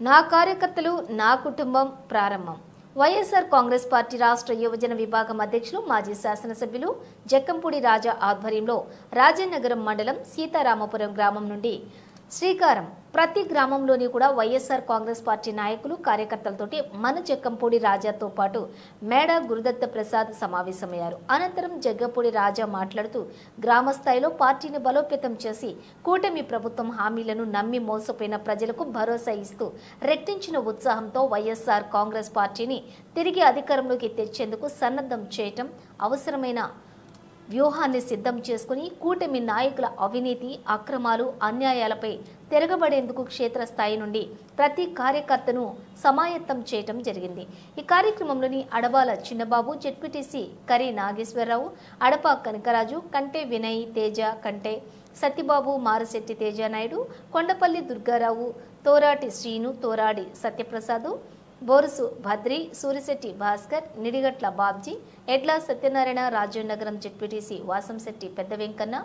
నా కార్యకర్తలు నా కుటుంబం ప్రారంభం. వైఎస్ఆర్ కాంగ్రెస్ పార్టీ రాష్ట్ర యువజన విభాగం అధ్యక్షులు మాజీ శాసనసభ్యులు జక్కంపూడి రాజా ఆధ్వర్యంలో రాజనగరం మండలం సీతారామపురం గ్రామం నుండి శ్రీకారం. ప్రతి గ్రామంలోని కూడా వైఎస్ఆర్ కాంగ్రెస్ పార్టీ నాయకులు కార్యకర్తలతోటి మన జక్కంపూడి రాజాతో పాటు మేడ గురుదత్త ప్రసాద్ సమావేశమయ్యారు. అనంతరం జగ్గపూడి రాజా మాట్లాడుతూ గ్రామ స్థాయిలో పార్టీని బలోపేతం చేసి కూటమి ప్రభుత్వం హామీలను నమ్మి మోసపోయిన ప్రజలకు భరోసా ఇస్తూ రెట్టించిన ఉత్సాహంతో వైఎస్ఆర్ కాంగ్రెస్ పార్టీని తిరిగి అధికారంలోకి తెచ్చేందుకు సన్నద్ధం చేయటం అవసరమైన వ్యూహాన్ని సిద్ధం చేసుకుని కూటమి నాయకుల అవినీతి అక్రమాలు అన్యాయాలపై తిరగబడేందుకు క్షేత్రస్థాయి నుండి ప్రతి కార్యకర్తను సమాయత్తం చేయటం జరిగింది. ఈ కార్యక్రమంలోని అడబాల చిన్నబాబు జెడ్పీటీసీ కరి నాగేశ్వరరావు అడప కనకరాజు కంటే వినయ్ తేజ కంటే సత్యబాబు మారశెట్టి తేజానాయుడు కొండపల్లి దుర్గారావు తోరాటి శ్రీను తోరాడి సత్యప్రసాదు బోరుసు భద్రి సూరిశెట్టి భాస్కర్ నిడిగట్ల బాబ్జీ ఎడ్ల సత్యనారాయణ రాజీవ్నగరం జెడ్పీటీసీ వాసంశెట్టి పెద్ద వెంకన్న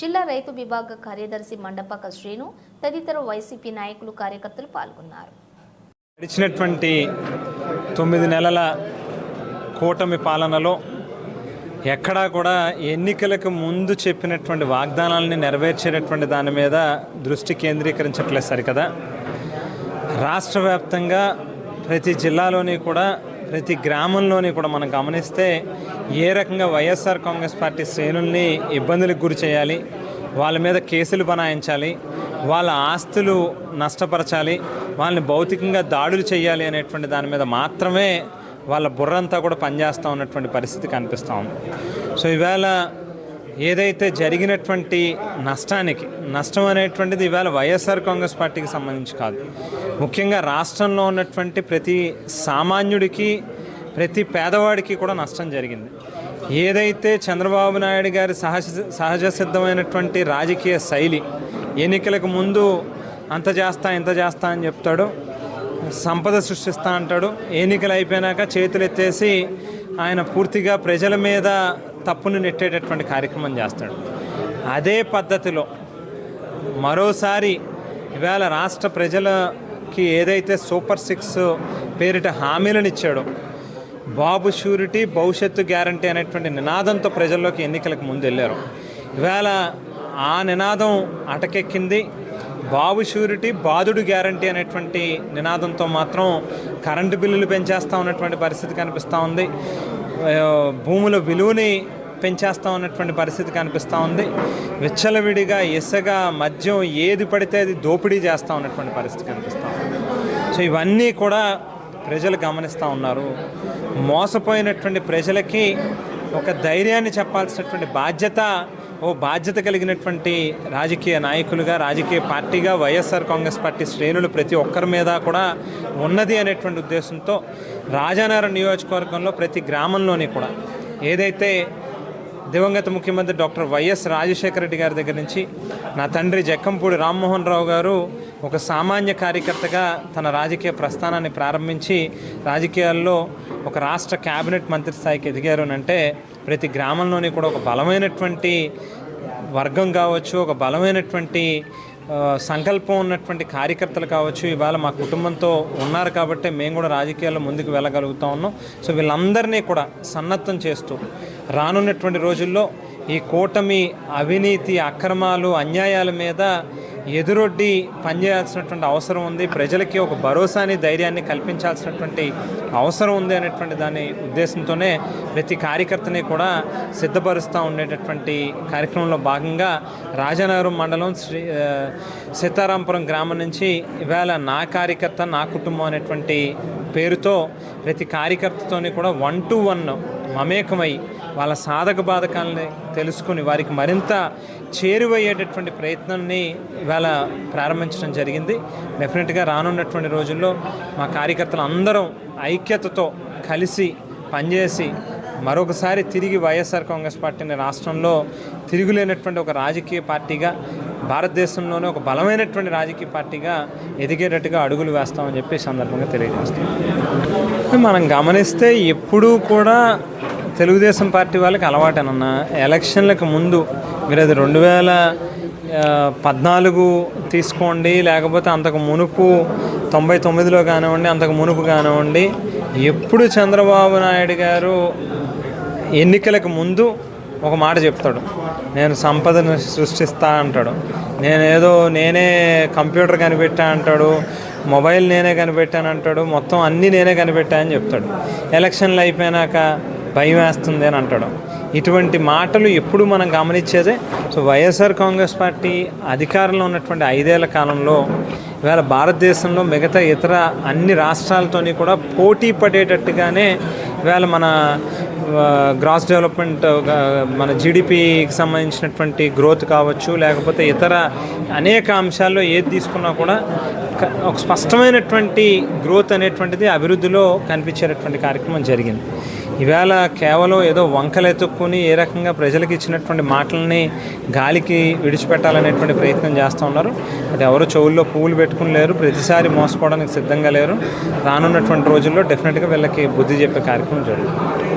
జిల్లా రైతు విభాగ కార్యదర్శి మండపక శ్రీను తదితర వైసీపీ నాయకులు కార్యకర్తలు పాల్గొన్నారు. గడిచినటువంటి తొమ్మిది నెలల కూటమి పాలనలో ఎక్కడా కూడా ఎన్నికలకు ముందు చెప్పినటువంటి వాగ్దానాలని నెరవేర్చేటటువంటి దాని మీద దృష్టి కేంద్రీకరించట్లేదు సరికదా. రాష్ట్ర వ్యాప్తంగా ప్రతి జిల్లాలోని కూడా ప్రతి గ్రామంలోని కూడా మనం గమనిస్తే ఏ రకంగా వైఎస్ఆర్ కాంగ్రెస్ పార్టీ శ్రేణుల్ని ఇబ్బందులకు గురి చేయాలి వాళ్ళ మీద కేసులు బనాయించాలి వాళ్ళ ఆస్తులు నష్టపరచాలి వాళ్ళని భౌతికంగా దాడులు చేయాలి అనేటువంటి దాని మీద మాత్రమే వాళ్ళ బుర్రంతా కూడా పనిచేస్తూ ఉన్నటువంటి పరిస్థితి కనిపిస్తూ ఉంది. సో ఈవేళ ఏదైతే జరిగినటువంటి నష్టానికి నష్టం అనేటువంటిది ఇవాళ వైఎస్ఆర్ కాంగ్రెస్ పార్టీకి సంబంధించి కాదు. ముఖ్యంగా రాష్ట్రంలో ఉన్నటువంటి ప్రతి సామాన్యుడికి ప్రతి పేదవాడికి కూడా నష్టం జరిగింది. ఏదైతే చంద్రబాబు నాయుడు గారి సహజ సహజ సిద్ధమైనటువంటి రాజకీయ శైలి ఎన్నికలకు ముందు అంత చేస్తా ఇంత చేస్తా అని చెప్తాడు సంపద సృష్టిస్తా అంటాడు ఎన్నికలు అయిపోయినాక చేతులు ఎత్తేసి ఆయన పూర్తిగా ప్రజల మీద తప్పును నెట్టేటటువంటి కార్యక్రమం చేస్తాడు. అదే పద్ధతిలో మరోసారి ఇవాళ రాష్ట్ర ప్రజల కి ఏదైతే సూపర్ సిక్స్ పేరిట హామీలను ఇచ్చాడో బాబు షూరిటీ భవిష్యత్తు గ్యారంటీ అనేటువంటి నినాదంతో ప్రజల్లోకి ఎన్నికలకు ముందు వెళ్ళారు ఇవాళ ఆ నినాదం అటకెక్కింది. బాబు షూరిటీ బాధుడు గ్యారంటీ అనేటువంటి నినాదంతో మాత్రం కరెంటు బిల్లులు పెంచేస్తూ ఉన్నటువంటి పరిస్థితి కనిపిస్తూ ఉంది. భూముల విలువని పెంచేస్తూ ఉన్నటువంటి పరిస్థితి కనిపిస్తూ ఉంది. విచ్చలవిడిగా ఇసగా మద్యం ఏది పడితే అది దోపిడీ చేస్తూ ఉన్నటువంటి పరిస్థితి కనిపిస్తూ ఉంది. సో ఇవన్నీ కూడా ప్రజలు గమనిస్తూ ఉన్నారు. మోసపోయినటువంటి ప్రజలకి ఒక ధైర్యాన్ని చెప్పాల్సినటువంటి బాధ్యత ఓ బాధ్యత కలిగినటువంటి రాజకీయ నాయకులుగా రాజకీయ పార్టీగా వైఎస్ఆర్ కాంగ్రెస్ పార్టీ శ్రేణులు ప్రతి ఒక్కరి మీద కూడా ఉన్నది అనేటువంటి ఉద్దేశంతో రాజానగరం నియోజకవర్గంలో ప్రతి గ్రామంలోని కూడా ఏదైతే దివంగత ముఖ్యమంత్రి డాక్టర్ వైఎస్ రాజశేఖర రెడ్డి గారి దగ్గర నుంచి నా తండ్రి జక్కంపూడి రామ్మోహన్ రావు గారు ఒక సామాన్య కార్యకర్తగా తన రాజకీయ ప్రస్థానాన్ని ప్రారంభించి రాజకీయాల్లో ఒక రాష్ట్ర క్యాబినెట్ మంత్రి స్థాయికి ఎదిగారు అంటే ప్రతి గ్రామంలోని కూడా ఒక బలమైనటువంటి వర్గం కావచ్చు ఒక బలమైనటువంటి సంకల్పం ఉన్నటువంటి కార్యకర్తలు కావచ్చు ఇవాళ మా కుటుంబంతో ఉన్నారు కాబట్టి మేము కూడా రాజకీయాల్లో ముందుకు వెళ్ళగలుగుతా ఉన్నాం. సో వీళ్ళందరినీ కూడా సన్నద్ధం చేస్తూ రానున్నటువంటి రోజుల్లో ఈ కూటమి అవినీతి అక్రమాలు అన్యాయాల మీద ఎదురొడ్డి పనిచేయాల్సినటువంటి అవసరం ఉంది. ప్రజలకి ఒక భరోసాని ధైర్యాన్ని కల్పించాల్సినటువంటి అవసరం ఉంది అనేటువంటి దాని ఉద్దేశంతోనే ప్రతి కార్యకర్తని కూడా సిద్ధపరుస్తూ ఉండేటటువంటి కార్యక్రమంలో భాగంగా రాజనగరం మండలం శ్రీ సీతారాంపురం గ్రామం నుంచి ఇవాళ నా కార్యకర్త నా కుటుంబం అనేటువంటి పేరుతో ప్రతి కార్యకర్తతోని కూడా వన్ టు వన్ మమేకమై వాళ్ళ సాధక బాధకాలని తెలుసుకుని వారికి మరింత చేరువయ్యేటటువంటి ప్రయత్నాన్ని ఇవాళ ప్రారంభించడం జరిగింది. డెఫినెట్గా రానున్నటువంటి రోజుల్లో మా కార్యకర్తలు అందరం ఐక్యతతో కలిసి పనిచేసి మరొకసారి తిరిగి వైఎస్ఆర్ కాంగ్రెస్ పార్టీని రాష్ట్రంలో తిరుగులేనటువంటి ఒక రాజకీయ పార్టీగా భారతదేశంలోనే ఒక బలమైనటువంటి రాజకీయ పార్టీగా ఎదిగేటట్టుగా అడుగులు వేస్తామని చెప్పి సందర్భంగా తెలియజేస్తాం మనం గమనిస్తే ఎప్పుడూ కూడా తెలుగుదేశం పార్టీ వాళ్ళకి అలవాటేనన్నా ఎలక్షన్లకు ముందు మీరు అది రెండు వేల పద్నాలుగు తీసుకోండి లేకపోతే అంతకు మునుపు తొంభై తొమ్మిదిలో కానివ్వండి అంతకు మునుపు కానివ్వండి ఎప్పుడు చంద్రబాబు నాయుడు గారు ఎన్నికలకు ముందు ఒక మాట చెప్తాడు. నేను సంపదను సృష్టిస్తా అంటాడు. నేనేదో నేనే కంప్యూటర్ కనిపెట్టా అంటాడు మొబైల్ నేనే కనిపెట్టాను అంటాడు మొత్తం అన్నీ నేనే కనిపెట్టా అని చెప్తాడు. ఎలక్షన్లు అయిపోయినాక భయం వేస్తుంది అని అంటాడు. ఇటువంటి మాటలు ఎప్పుడు మనం గమనించేదే? సో వైఎస్ఆర్ కాంగ్రెస్ పార్టీ అధికారంలో ఉన్నటువంటి ఐదేళ్ళ కాలంలో ఇవాళ భారతదేశంలో మిగతా ఇతర అన్ని రాష్ట్రాలతోని కూడా పోటీ పడేటట్టుగానే ఒకవేళ మన గ్రాస్ డెవలప్మెంట్ మన జీడిపికి సంబంధించినటువంటి గ్రోత్ కావచ్చు లేకపోతే ఇతర అనేక అంశాల్లో ఏది తీసుకున్నా కూడా ఒక స్పష్టమైనటువంటి గ్రోత్ అనేటువంటిది అభివృద్ధిలో కనిపించేటటువంటి కార్యక్రమం జరిగింది. ఈవేళ కేవలం ఏదో వంకలు ఎత్తుక్కుని ఏ రకంగా ప్రజలకు ఇచ్చినటువంటి మాటలని గాలికి విడిచిపెట్టాలనేటువంటి ప్రయత్నం చేస్తూ ఉన్నారు. అది ఎవరు చెవుల్లో పువ్వులు పెట్టుకుని లేరు ప్రతిసారి మోసపోవడానికి సిద్ధంగా లేరు. రానున్నటువంటి రోజుల్లో డెఫినెట్గా వీళ్ళకి బుద్ధి చెప్పే కార్యక్రమం 하면 되고